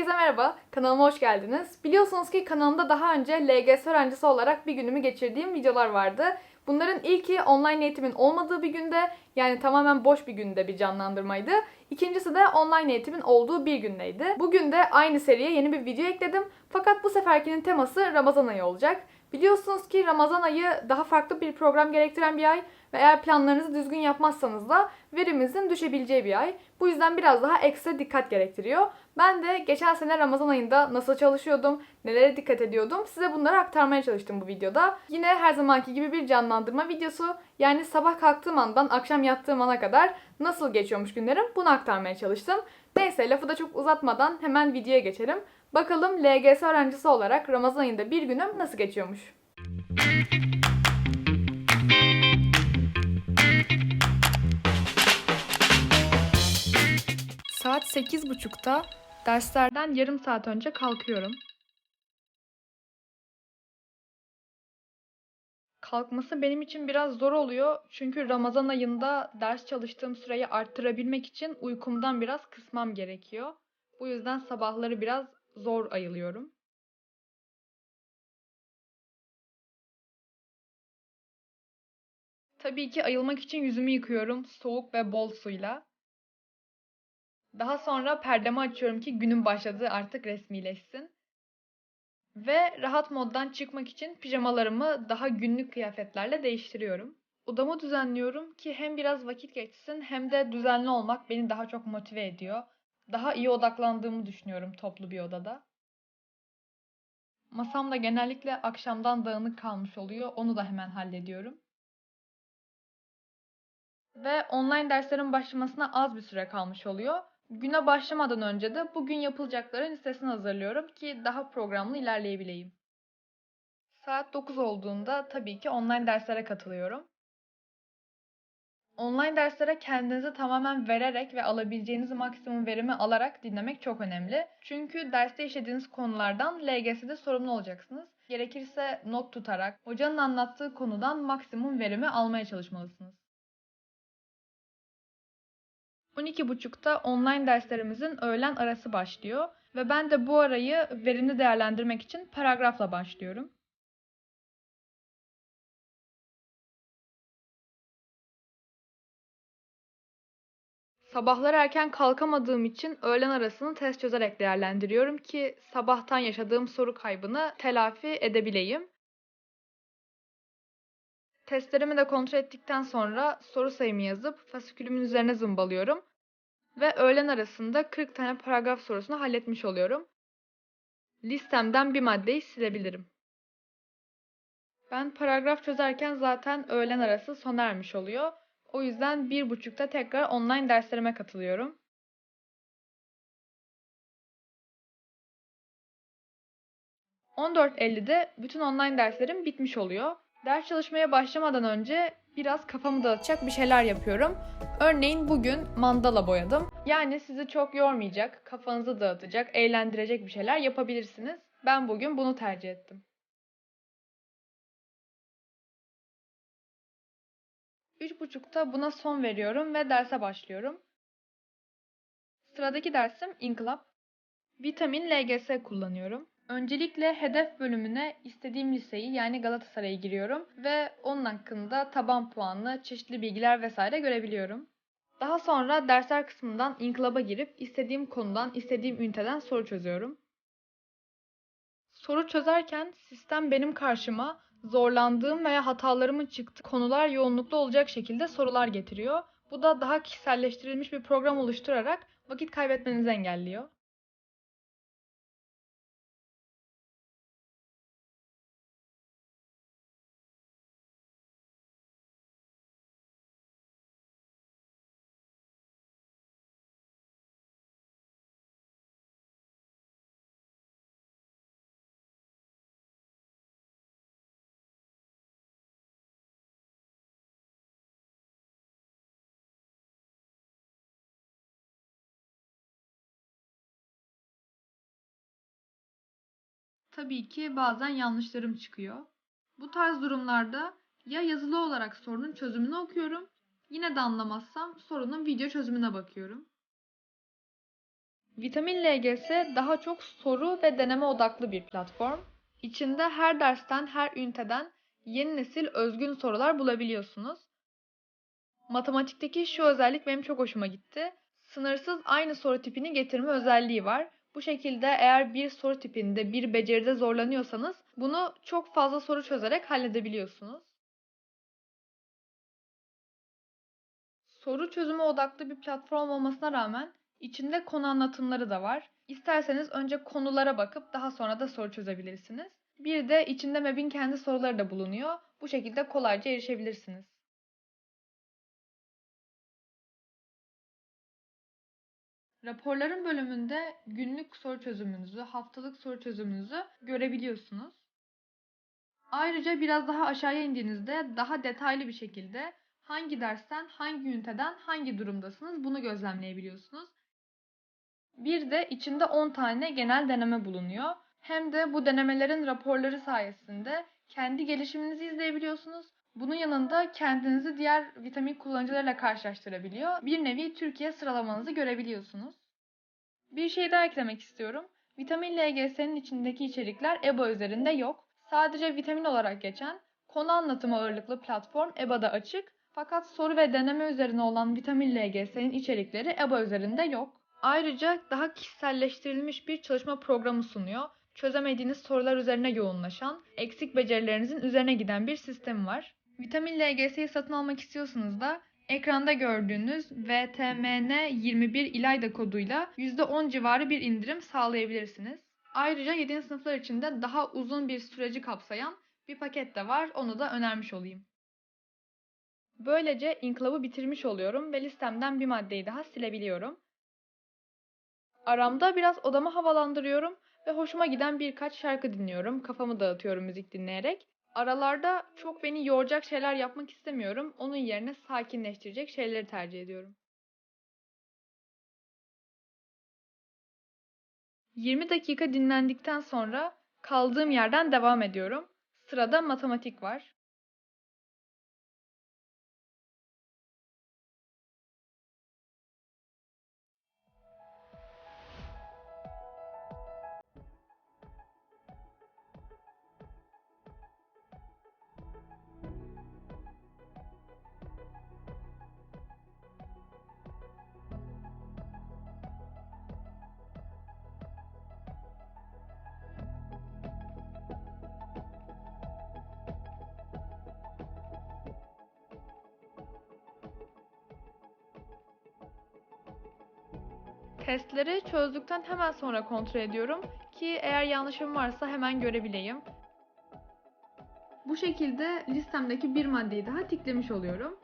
Herkese merhaba, kanalıma hoş geldiniz. Biliyorsunuz ki kanalımda daha önce LGS öğrencisi olarak bir günümü geçirdiğim videolar vardı. Bunların ilki online eğitimin olmadığı bir günde, yani tamamen boş bir günde bir canlandırmaydı. İkincisi de online eğitimin olduğu bir gündeydi. Bugün de aynı seriye yeni bir video ekledim. Fakat bu seferkinin teması Ramazan ayı olacak. Biliyorsunuz ki Ramazan ayı daha farklı bir program gerektiren bir ay ve eğer planlarınızı düzgün yapmazsanız da verimizin düşebileceği bir ay. Bu yüzden biraz daha ekstra dikkat gerektiriyor. Ben de geçen sene Ramazan ayında nasıl çalışıyordum, nelere dikkat ediyordum size bunları aktarmaya çalıştım bu videoda. Yine her zamanki gibi bir canlandırma videosu. Yani sabah kalktığım andan akşam yattığım ana kadar nasıl geçiyormuş günlerim bunu aktarmaya çalıştım. Neyse lafı da çok uzatmadan hemen videoya geçelim. Bakalım LGS öğrencisi olarak Ramazan ayında bir günüm nasıl geçiyormuş. Saat 8.30'da derslerden yarım saat önce kalkıyorum. Kalkması benim için biraz zor oluyor. Çünkü Ramazan ayında ders çalıştığım süreyi arttırabilmek için uykumdan biraz kısmam gerekiyor. Bu yüzden sabahları biraz zor ayılıyorum. Tabii ki ayılmak için yüzümü yıkıyorum soğuk ve bol suyla. Daha sonra perdemi açıyorum ki günün başladığı artık resmileşsin. Ve rahat moddan çıkmak için pijamalarımı daha günlük kıyafetlerle değiştiriyorum. Odamı düzenliyorum ki hem biraz vakit geçsin hem de düzenli olmak beni daha çok motive ediyor. Daha iyi odaklandığımı düşünüyorum toplu bir odada. Masam da genellikle akşamdan dağınık kalmış oluyor. Onu da hemen hallediyorum. Ve online derslerin başlamasına az bir süre kalmış oluyor. Güne başlamadan önce de bugün yapılacakların listesini hazırlıyorum ki daha programlı ilerleyebileyim. Saat 9 olduğunda tabii ki online derslere katılıyorum. Online derslere kendinizi tamamen vererek ve alabileceğiniz maksimum verimi alarak dinlemek çok önemli. Çünkü derste işlediğiniz konulardan LGS'de sorumlu olacaksınız. Gerekirse not tutarak hocanın anlattığı konudan maksimum verimi almaya çalışmalısınız. 12.30'da online derslerimizin öğlen arası başlıyor ve ben de bu arayı verimli değerlendirmek için paragrafla başlıyorum. Sabahlar erken kalkamadığım için öğlen arasını test çözerek değerlendiriyorum ki sabahtan yaşadığım soru kaybını telafi edebileyim. Testlerimi de kontrol ettikten sonra soru sayımı yazıp fasikülümün üzerine zımbalıyorum ve öğlen arasında 40 tane paragraf sorusunu halletmiş oluyorum. Listemden bir maddeyi silebilirim. Ben paragraf çözerken zaten öğlen arası sona ermiş oluyor. O yüzden bir buçukta tekrar online derslerime katılıyorum. ...14.50'de bütün online derslerim bitmiş oluyor. Ders çalışmaya başlamadan önce biraz kafamı dağıtacak bir şeyler yapıyorum. Örneğin bugün mandala boyadım. Yani sizi çok yormayacak, kafanızı dağıtacak, eğlendirecek bir şeyler yapabilirsiniz. Ben bugün bunu tercih ettim. 3.30'da buna son veriyorum ve derse başlıyorum. Sıradaki dersim inkılap. Vitamin LGS kullanıyorum. Öncelikle hedef bölümüne istediğim liseyi yani Galatasaray'a giriyorum ve onun hakkında taban puanlı çeşitli bilgiler vesaire görebiliyorum. Daha sonra dersler kısmından inkılaba girip istediğim konudan, istediğim üniteden soru çözüyorum. Soru çözerken sistem benim karşıma zorlandığım veya hatalarımın çıktığı konular yoğunluklu olacak şekilde sorular getiriyor. Bu da daha kişiselleştirilmiş bir program oluşturarak vakit kaybetmenizi engelliyor. Tabii ki bazen yanlışlarım çıkıyor. Bu tarz durumlarda ya yazılı olarak sorunun çözümünü okuyorum, yine de anlamazsam sorunun video çözümüne bakıyorum. Vitamin LGS daha çok soru ve deneme odaklı bir platform. İçinde her dersten, her üniteden yeni nesil özgün sorular bulabiliyorsunuz. Matematikteki şu özellik benim çok hoşuma gitti. Sınırsız aynı soru tipini getirme özelliği var. Bu şekilde eğer bir soru tipinde, bir beceride zorlanıyorsanız bunu çok fazla soru çözerek halledebiliyorsunuz. Soru çözümü odaklı bir platform olmasına rağmen içinde konu anlatımları da var. İsterseniz önce konulara bakıp daha sonra da soru çözebilirsiniz. Bir de içinde MEB'in kendi soruları da bulunuyor. Bu şekilde kolayca erişebilirsiniz. Raporların bölümünde günlük soru çözümünüzü, haftalık soru çözümünüzü görebiliyorsunuz. Ayrıca biraz daha aşağıya indiğinizde daha detaylı bir şekilde hangi dersten, hangi üniteden, hangi durumdasınız bunu gözlemleyebiliyorsunuz. Bir de içinde 10 tane genel deneme bulunuyor. Hem de bu denemelerin raporları sayesinde kendi gelişiminizi izleyebiliyorsunuz. Bunun yanında kendinizi diğer vitamin kullanıcılarıyla karşılaştırabiliyor. Bir nevi Türkiye sıralamanızı görebiliyorsunuz. Bir şey daha eklemek istiyorum. Vitamin LGS'nin içindeki içerikler EBA üzerinde yok. Sadece vitamin olarak geçen konu anlatımı ağırlıklı platform EBA'da açık. Fakat soru ve deneme üzerine olan Vitamin LGS'nin içerikleri EBA üzerinde yok. Ayrıca daha kişiselleştirilmiş bir çalışma programı sunuyor. Çözemediğiniz sorular üzerine yoğunlaşan, eksik becerilerinizin üzerine giden bir sistem var. Vitamin LGS'yi satın almak istiyorsanız da ekranda gördüğünüz VTMN21 İlayda koduyla %10 civarı bir indirim sağlayabilirsiniz. Ayrıca 7. sınıflar için de daha uzun bir süreci kapsayan bir paket de var. Onu da önermiş olayım. Böylece inkılabı bitirmiş oluyorum ve listemden bir maddeyi daha silebiliyorum. Aramda biraz odamı havalandırıyorum ve hoşuma giden birkaç şarkı dinliyorum. Kafamı dağıtıyorum müzik dinleyerek. Aralarda çok beni yoracak şeyler yapmak istemiyorum. Onun yerine sakinleştirecek şeyleri tercih ediyorum. 20 dakika dinlendikten sonra kaldığım yerden devam ediyorum. Sırada matematik var. Testleri çözdükten hemen sonra kontrol ediyorum ki eğer yanlışım varsa hemen görebileyim. Bu şekilde listemdeki bir maddeyi daha tiklemiş oluyorum.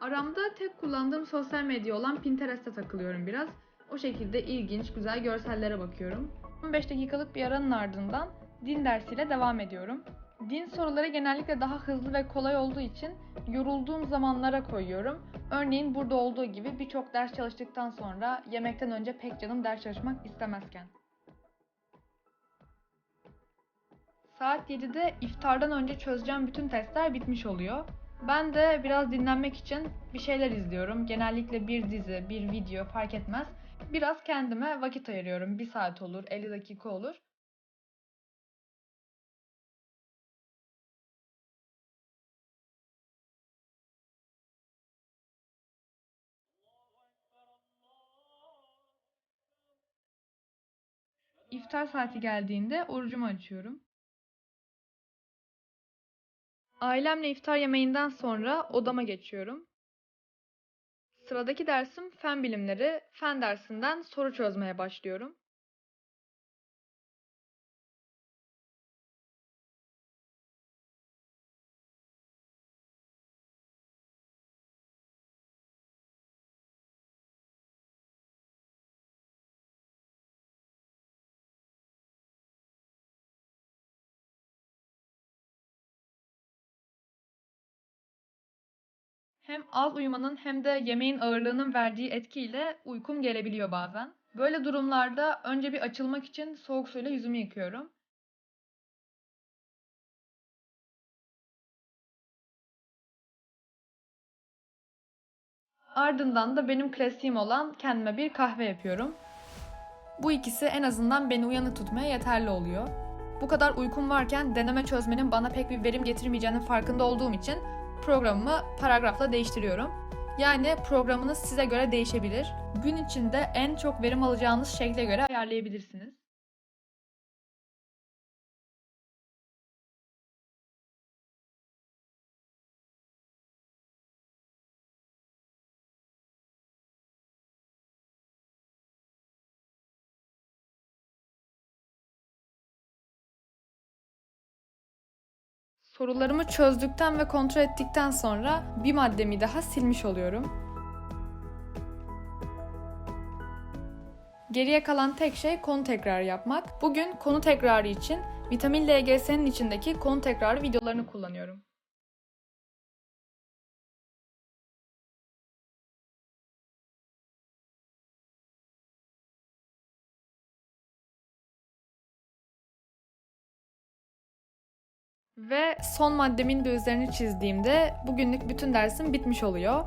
Aramda tek kullandığım sosyal medya olan Pinterest'e takılıyorum biraz. O şekilde ilginç, güzel görsellere bakıyorum. 15 dakikalık bir aranın ardından din dersiyle devam ediyorum. Din soruları genellikle daha hızlı ve kolay olduğu için yorulduğum zamanlara koyuyorum. Örneğin burada olduğu gibi birçok ders çalıştıktan sonra yemekten önce pek canım ders çalışmak istemezken. Saat 7'de iftardan önce çözeceğim bütün testler bitmiş oluyor. Ben de biraz dinlenmek için bir şeyler izliyorum. Genellikle bir dizi, bir video fark etmez. Biraz kendime vakit ayırıyorum. Bir saat olur, 50 dakika olur. İftar saati geldiğinde orucumu açıyorum. Ailemle iftar yemeğinden sonra odama geçiyorum. Sıradaki dersim fen bilimleri. Fen dersinden soru çözmeye başlıyorum. Hem az uyumanın hem de yemeğin ağırlığının verdiği etkiyle uykum gelebiliyor bazen. Böyle durumlarda önce bir açılmak için soğuk suyla yüzümü yıkıyorum. Ardından da benim klasiğim olan kendime bir kahve yapıyorum. Bu ikisi en azından beni uyanık tutmaya yeterli oluyor. Bu kadar uykum varken deneme çözmenin bana pek bir verim getirmeyeceğinin farkında olduğum için programımı paragrafla değiştiriyorum. Yani programınız size göre değişebilir. Gün içinde en çok verim alacağınız şekle göre ayarlayabilirsiniz. Sorularımı çözdükten ve kontrol ettikten sonra bir maddemi daha silmiş oluyorum. Geriye kalan tek şey konu tekrarı yapmak. Bugün konu tekrarı için vitamin LGS'nin içindeki konu tekrarı videolarını kullanıyorum. Ve son maddemin de üzerini çizdiğimde bugünlük bütün dersim bitmiş oluyor.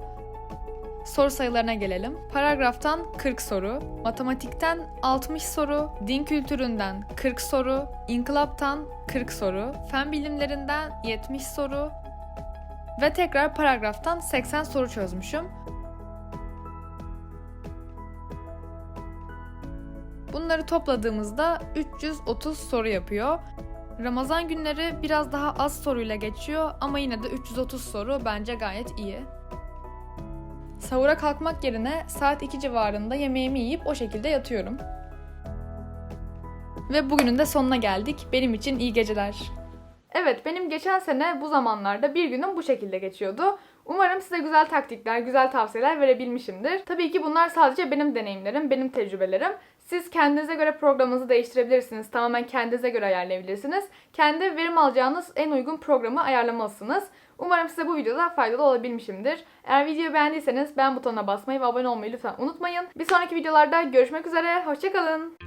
Soru sayılarına gelelim. Paragraftan 40 soru, matematikten 60 soru, din kültüründen 40 soru, inkılaptan 40 soru, fen bilimlerinden 70 soru ve tekrar paragraftan 80 soru çözmüşüm. Bunları topladığımızda 330 soru yapıyor. Ramazan günleri biraz daha az soruyla geçiyor ama yine de 330 soru bence gayet iyi. Sahura kalkmak yerine saat 2 civarında yemeğimi yiyip o şekilde yatıyorum. Ve bugünün de sonuna geldik. Benim için iyi geceler. Evet, benim geçen sene bu zamanlarda bir günüm bu şekilde geçiyordu. Umarım size güzel taktikler, güzel tavsiyeler verebilmişimdir. Tabii ki bunlar sadece benim deneyimlerim, benim tecrübelerim. Siz kendinize göre programınızı değiştirebilirsiniz. Tamamen kendinize göre ayarlayabilirsiniz. Kendi verim alacağınız en uygun programı ayarlamalısınız. Umarım size bu videoda faydalı olabilmişimdir. Eğer videoyu beğendiyseniz beğen butonuna basmayı ve abone olmayı lütfen unutmayın. Bir sonraki videolarda görüşmek üzere. Hoşçakalın.